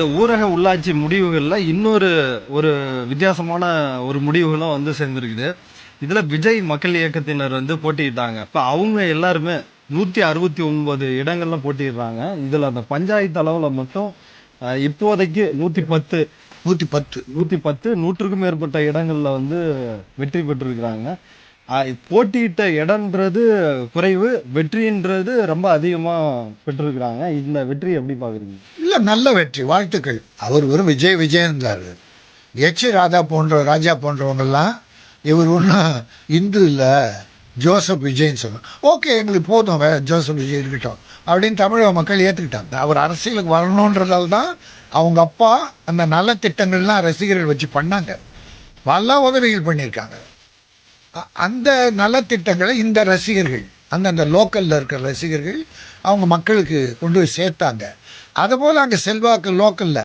இந்த ஊரக உள்ளாட்சி முடிவுகளில் இன்னொரு ஒரு வித்தியாசமான ஒரு முடிவுகளும் வந்து சேர்ந்துருக்குது. இதில் விஜய் மக்கள் இயக்கத்தினர் வந்து போட்டியிட்டாங்க. இப்போ அவங்க எல்லாருமே நூற்றி அறுபத்தி ஒன்பது இடங்கள்ல போட்டிடுறாங்க இதில் அந்த பஞ்சாயத்து அளவில் மட்டும் இப்போதைக்கு நூற்றி பத்து நூற்றி பத்து. நூற்றி பத்து நூற்றுக்கும் மேற்பட்ட இடங்கள்ல வந்து வெற்றி பெற்றிருக்கிறாங்க. போட்டியிட்ட இடம்ன்றது குறைவு வெற்றின்றது ரொம்ப அதிகமாக பெற்றிருக்கிறாங்க. இந்த வெற்றி எப்படி பார்க்குறீங்க? இல்லை நல்ல வெற்றி வாழ்த்துக்கள். அவர் வெறும் விஜய் விஜய் இருந்தார். எச். ராதா போன்ற ராஜா போன்றவங்கெல்லாம் இவர் ஒன்றும் இந்து இல்லை ஜோசப் விஜய்ன்னு சொன்னார் ஓகே எங்களுக்கு போதும் ஜோசப் விஜய் இருக்கட்டும் அப்படின்னு தமிழக மக்கள் ஏற்றுக்கிட்டாங்க அவர் அரசியலுக்கு வரணுன்றதால தான் அவங்க அப்பா அந்த நல திட்டங்கள்லாம் ரசிகர்கள் வச்சு பண்ணாங்க. பல உதவிகள் பண்ணியிருக்காங்க. அந்த நலத்திட்டங்களை இந்த ரசிகர்கள் அந்தந்த லோக்கலில் இருக்கிற ரசிகர்கள் அவங்க மக்களுக்கு கொண்டு போய் சேர்த்தாங்க. அதுபோல் அங்கே செல்வாக்கு லோக்கலில்